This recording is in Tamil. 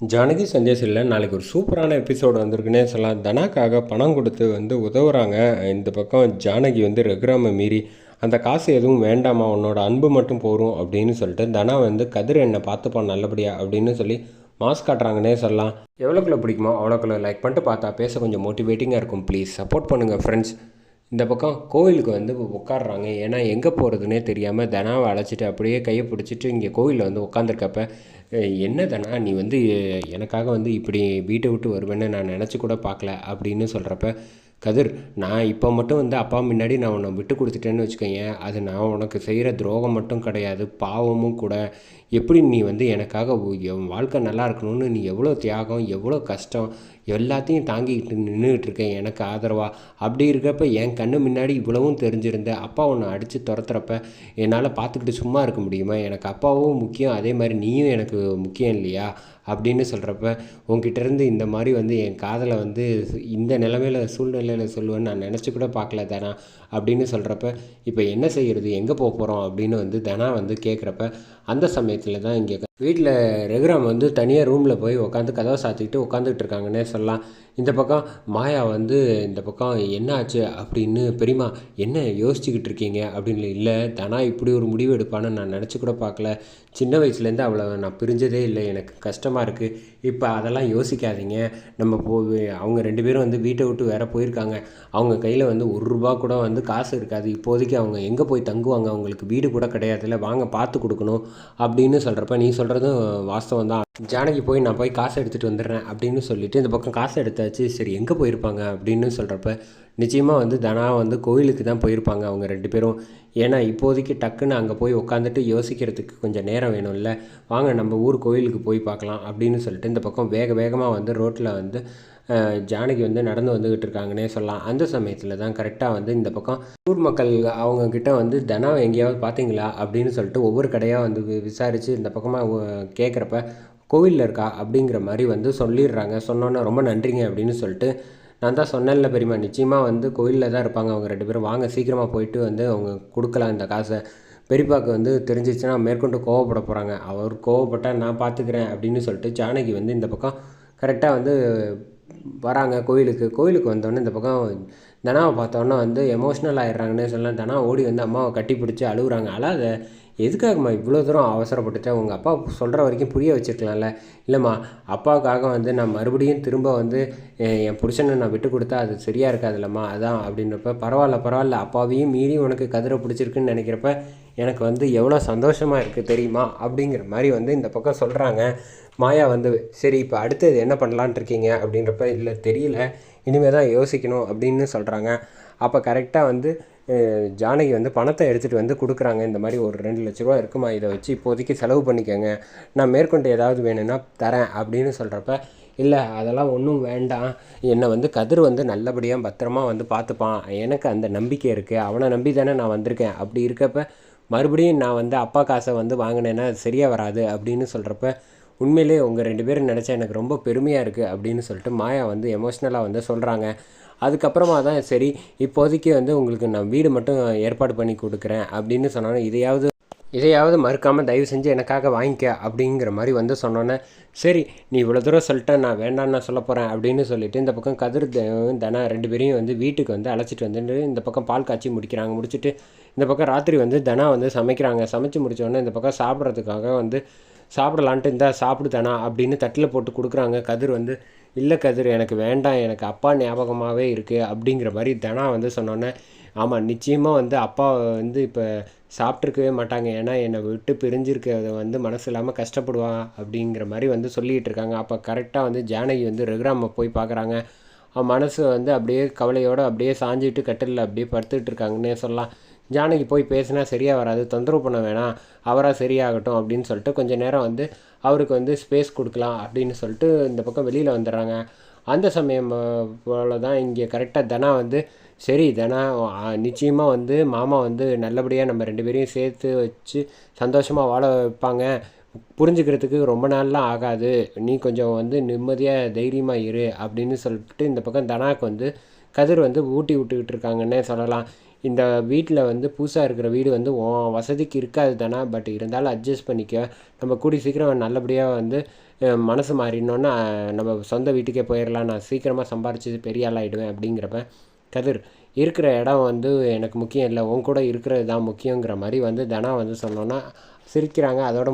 ஜானகி சந்தேசில் நாளைக்கு ஒரு சூப்பரான எபிசோடு வந்திருக்குன்னே சொல்லலாம். தனாக்காக பணம் கொடுத்து வந்து உதவுறாங்க. இந்த பக்கம் ஜானகி வந்து ரகுராமை மீறி அந்த காசு எதுவும் வேண்டாமா உன்னோட அன்பு மட்டும் போகும் அப்படின்னு சொல்லிட்டு தனா வந்து கதிர் என்னை பார்த்துப்பான் நல்லபடியா அப்படின்னு சொல்லி மாஸ்க் காட்டுறாங்கன்னே சொல்லலாம். எவ்வளோக்குள்ள பிடிக்குமோ அவ்வளோக்குள்ள லைக் பண்ணிட்டு பார்த்தா பேச கொஞ்சம் மோட்டிவேட்டிங்காக இருக்கும். ப்ளீஸ் சப்போர்ட் பண்ணுங்கள் ஃப்ரெண்ட்ஸ் இந்த பக்கம் கோவிலுக்கு வந்து உட்காடுறாங்க ஏன்னா எங்கே போகிறதுனே தெரியாமல் தனாவை அழைச்சிட்டு அப்படியே கையை பிடிச்சிட்டு இங்கே கோவிலில் வந்து உட்காந்துருக்கப்ப என்ன தனா நீ வந்து எனக்காக வந்து இப்படி வீட்டை விட்டு வருவேன்னு நான் நினச்சி கூட பார்க்கல அப்படின்னு சொல்கிறப்ப கதிர் நான் இப்போ மட்டும் வந்து அப்பா முன்னாடி நான் உன்னை விட்டு கொடுத்துட்டேன்னு வச்சுக்கோங்க அது நான் உனக்கு செய்கிற துரோகம் மட்டும் கிடையாது. பாவமும் கூட. எப்படி நீ வந்து எனக்காக உ- என் வாழ்க்கை நல்லா இருக்கணும்னு நீ எவ்வளோ தியாகம் எவ்வளோ கஷ்டம் எல்லாத்தையும் தாங்கிக்கிட்டு நின்றுக்கிட்டு இருக்கேன் எனக்கு ஆதரவாக அப்படி இருக்கப்ப என் கண்ணு முன்னாடி இவ்வளவும் தெரிஞ்சிருந்த அப்பா உன்னை அடித்து துரத்துறப்ப என்னால் பார்த்துக்கிட்டு சும்மா இருக்க முடியுமா? எனக்கு அப்பாவும் முக்கியம் அதே மாதிரி நீயும் எனக்கு முக்கியம் இல்லையா? அப்படின்னு சொல்கிறப்ப உங்ககிட்டருந்து இந்த மாதிரி வந்து என் காதலை வந்து இந்த நிலமையில சூழ்நிலையில் சொல்லுவேன்னு நான் நினச்சி கூட பார்க்கல தனா அப்படின்னு சொல்கிறப்ப இப்போ என்ன செய்கிறது எங்கே போக போகிறோம் அப்படின்னு வந்து தனா வந்து கேட்குறப்ப அந்த சமயத்தில் தான் இங்கே வீட்டில் ரகுராம் வந்து தனியாக ரூமில் போய் உட்காந்து கதவை சாத்திக்கிட்டு உட்காந்துக்கிட்டு இருக்காங்கன்னே சொல்லலாம். இந்த பக்கம் மாயா வந்து இந்த பக்கம் என்ன ஆச்சு அப்படின்னு பெரியம்மா என்ன யோசிச்சுக்கிட்டு இருக்கீங்க? அப்படின்னு இல்லை தனா இப்படி ஒரு முடிவு எடுப்பான்னு நான் நினச்சி கூட பார்க்கல. சின்ன வயசுலேருந்து அவளை நான் பிரிஞ்சதே இல்லை. எனக்கு கஷ்டமாக இருக்குது இப்போ அதெல்லாம் யோசிக்காதீங்க. நம்ம போ அவங்க ரெண்டு பேரும் வந்து வீட்டை விட்டு வேற போயிருக்காங்க. அவங்க கையில் வந்து ஒரு ரூபா கூட வந்து காசு இருக்காது. இப்போதைக்கு அவங்க எங்கே போய் தங்குவாங்க? அவங்களுக்கு வீடு கூட கிடையாதுல்ல. வாங்க பார்த்து கொடுக்கணும். அப்படின்னு சொல்கிறப்ப நீ சொல்கிறதும் வாஸ்தவம் தான் ஜானகி போய் நான் போய் காசு எடுத்துகிட்டு வந்துடுறேன் அப்படின்னு சொல்லிட்டு இந்த பக்கம் காசு எடுத்தாச்சு. சரி எங்கே போயிருப்பாங்க அப்படின்னு சொல்கிறப்ப நிச்சயமாக வந்து தனா வந்து கோயிலுக்கு தான் போயிருப்பாங்க அவங்க ரெண்டு பேரும். ஏன்னா இப்போதைக்கு டக்குன்னு அங்கே போய் உட்காந்துட்டு யோசிக்கிறதுக்கு கொஞ்சம் நேரம் வேணும்ல. வாங்க நம்ம ஊர் கோயிலுக்கு போய் பார்க்கலாம் அப்படின்னு சொல்லிட்டு இந்த பக்கம் வேக வேகமாக வந்து ரோட்டில் வந்து ஜானகி வந்து நடந்து வந்துக்கிட்டு இருக்காங்கன்னே சொல்லலாம். அந்த சமயத்தில் தான் கரெக்டாக வந்து இந்த பக்கம் ஊர் மக்கள் அவங்க கிட்ட வந்து தனாவை எங்கேயாவது பார்த்தீங்களா அப்படின்னு சொல்லிட்டு ஒவ்வொரு கடையாக வந்து விசாரித்து இந்த பக்கமாக கேட்குறப்ப கோவிலில் இருக்கா? அப்படிங்கிற மாதிரி வந்து சொல்லிடுறாங்க. சொன்னோன்னே ரொம்ப நன்றிங்க அப்படின்னு சொல்லிட்டு நான் தான் சொன்னேன்ல பெரியம்மா நிச்சயமாக வந்து கோயிலில் தான் இருப்பாங்க அவங்க ரெண்டு பேரும். வாங்க சீக்கிரமாக போயிட்டு வந்து அவங்க கொடுக்கலாம் இந்த காசை. பெரியப்பாக்கு வந்து தெரிஞ்சிச்சுன்னா மேற்கொண்டு கோவப்பட போகிறாங்க அவர் கோவப்பட்டால் நான் பார்த்துக்கிறேன் அப்படின்னு சொல்லிட்டு ஜானகி வந்து இந்த பக்கம் கரெக்டாக வந்து வராங்க கோயிலுக்கு. கோயிலுக்கு வந்தோடனே இந்த பக்கம் தனாவை பார்த்தோன்னே வந்து எமோஷ்னல் ஆயிடுறாங்கன்னே சொல்லலாம். தனா ஓடி வந்து அம்மாவை கட்டி பிடிச்சி அழுகுறாங்க அழாத எதுக்காகம்மா இவ்வளோ தூரம் அவசரப்பட்டுட்டு? உங்கள் அப்பா சொல்கிற வரைக்கும் புரிய வச்சுருக்கலாம்ல. இல்லைம்மா அப்பாவுக்காக வந்து நான் மறுபடியும் திரும்ப வந்து என் என் புருஷனை நான் விட்டு கொடுத்தா அது சரியாக இருக்காதுல்லம்மா அதான் அப்படின்றப்ப பரவாயில்ல பரவாயில்ல அப்பாவையும் மீறி உனக்கு கதிரை பிடிச்சிருக்குன்னு நினைக்கிறப்ப எனக்கு வந்து எவ்வளோ சந்தோஷமாக இருக்குது தெரியுமா? அப்படிங்கிற மாதிரி வந்து இந்த பக்கம் சொல்கிறாங்க மாயா வந்து சரி இப்போ அடுத்தது என்ன பண்ணலான்ட்டு இருக்கீங்க? அப்படின்றப்ப இல்லை தெரியல. இனிமேல் தான் யோசிக்கணும் அப்படின்னு சொல்கிறாங்க அப்போ கரெக்டாக வந்து ஜானகி வந்து பணத்தை எடுத்துகிட்டு வந்து கொடுக்குறாங்க. இந்த மாதிரி ஒரு ரெண்டு லட்ச ரூபா இருக்குமா? இதை வச்சு இப்போதைக்கு செலவு பண்ணிக்கோங்க. நான் மேற்கொண்டு ஏதாவது வேணும்னா தரேன் அப்படின்னு சொல்கிறப்ப இல்லை அதெல்லாம் ஒன்றும் வேண்டாம். என்னை வந்து கதிர் வந்து நல்லபடியாக பத்திரமா வந்து பார்த்துப்பான். எனக்கு அந்த நம்பிக்கை இருக்குது அவனை நம்பி தானே நான் வந்திருக்கேன். அப்படி இருக்கப்ப மறுபடியும் நான் வந்து அப்பா காசை வந்து வாங்கினேன்னா அது சரியாக வராது அப்படின்னு சொல்கிறப்ப உண்மையிலே உங்கள் ரெண்டு பேரும் நினச்சா எனக்கு ரொம்ப பெருமையாக இருக்குது அப்படின்னு சொல்லிட்டு மாயா வந்து எமோஷ்னலாக வந்து சொல்கிறாங்க அதுக்கப்புறமா தான் சரி இப்போதைக்கு வந்து உங்களுக்கு நான் வீடு மட்டும் ஏற்பாடு பண்ணி கொடுக்குறேன் அப்படின்னு சொன்னாலும் இதையாவது இதையாவது மறுக்காமல் தயவு செஞ்சு எனக்காக வாங்கிக்க அப்படிங்கிற மாதிரி வந்து சொன்னோன்னே சரி நீ இவ்வளோ தூரம் சொல்லிட்டேன் நான் வேண்டாம்னு நான் சொல்ல போகிறேன் அப்படின்னு சொல்லிட்டு இந்த பக்கம் கதிர் தனா ரெண்டு பேரையும் வந்து வீட்டுக்கு வந்து அழைச்சிட்டு வந்துட்டு இந்த பக்கம் பால் காய்ச்சி முடிக்கிறாங்க. முடிச்சுட்டு இந்த பக்கம் ராத்திரி வந்து தனா வந்து சமைக்கிறாங்க. சமைச்சு முடித்தோடனே இந்த பக்கம் சாப்பிட்றதுக்காக வந்து சாப்பிடலான்ட்டு இந்த சாப்பிடு தானா அப்படின்னு தட்டில் போட்டு கொடுக்குறாங்க. கதிர் வந்து இல்லை கதிர் எனக்கு வேண்டாம். எனக்கு அப்பா ஞாபகமாகவே இருக்குது அப்படிங்கிற மாதிரி தனா வந்து சொன்னோன்னே ஆமாம் நிச்சயமாக வந்து அப்பா வந்து இப்போ சாப்பிட்ருக்கவே மாட்டாங்க. ஏன்னா என்னை விட்டு பிரிஞ்சிருக்கிறத வந்து மனசு இல்லாமல் கஷ்டப்படுவான் அப்படிங்கிற மாதிரி வந்து சொல்லிகிட்டு இருக்காங்க. அப்போ கரெக்டாக வந்து ஜானகி வந்து ரகுராமை போய் பார்க்குறாங்க அவன் மனசு வந்து அப்படியே கவலையோடு அப்படியே சாஞ்சிட்டு கட்டிலில் அப்படியே படுத்துட்டு இருக்காங்கன்னே சொல்லலாம். ஜானகி போய் பேசினா சரியாக வராது. தொந்தரவு பண்ண வேணாம். அவராக சரியாகட்டும் அப்படின்னு சொல்லிட்டு கொஞ்ச நேரம் வந்து அவருக்கு வந்து ஸ்பேஸ் கொடுக்கலாம் அப்படின்னு சொல்லிட்டு இந்த பக்கம் வெளியில் வந்துடுறாங்க. அந்த சமயம் போல தான் இங்கே கரெக்டாக தனா வந்து சரி தனா? நிச்சயமாக வந்து மாமா வந்து நல்லபடியாக நம்ம ரெண்டு பேரையும் சேர்த்து வச்சு சந்தோஷமாக வாழ வைப்பாங்க. புரிஞ்சுக்கிறதுக்கு ரொம்ப நாள்லாம் ஆகாது. நீ கொஞ்சம் வந்து நிம்மதியாக தைரியமாக இரு அப்படின்னு சொல்லிட்டு இந்த பக்கம் தனாக்கு வந்து கதிர் வந்து ஊட்டி விட்டுக்கிட்டு இருக்காங்கன்னே சொல்லலாம். இந்த வீட்டில் வந்து புதுசாக இருக்கிற வீடு வந்து உன் வசதிக்கு இருக்காது தானே? பட் இருந்தாலும் அட்ஜஸ்ட் பண்ணிக்க. நம்ம கூடி சீக்கிரம் நல்லபடியாக வந்து மனசு மாறினோன்னா நம்ம சொந்த வீட்டுக்கே போயிடலாம் நான் சீக்கிரமாக சம்பாரிச்சு பெரிய ஆளாகிடுவேன் அப்படிங்கிறப்ப கதிர் இருக்கிற இடம் வந்து எனக்கு முக்கியம் இல்லை உன் கூட இருக்கிறது தான் முக்கியங்கிற மாதிரி வந்து தனா வந்து சொன்னோன்னா சிரிக்கிறாங்க. அதோட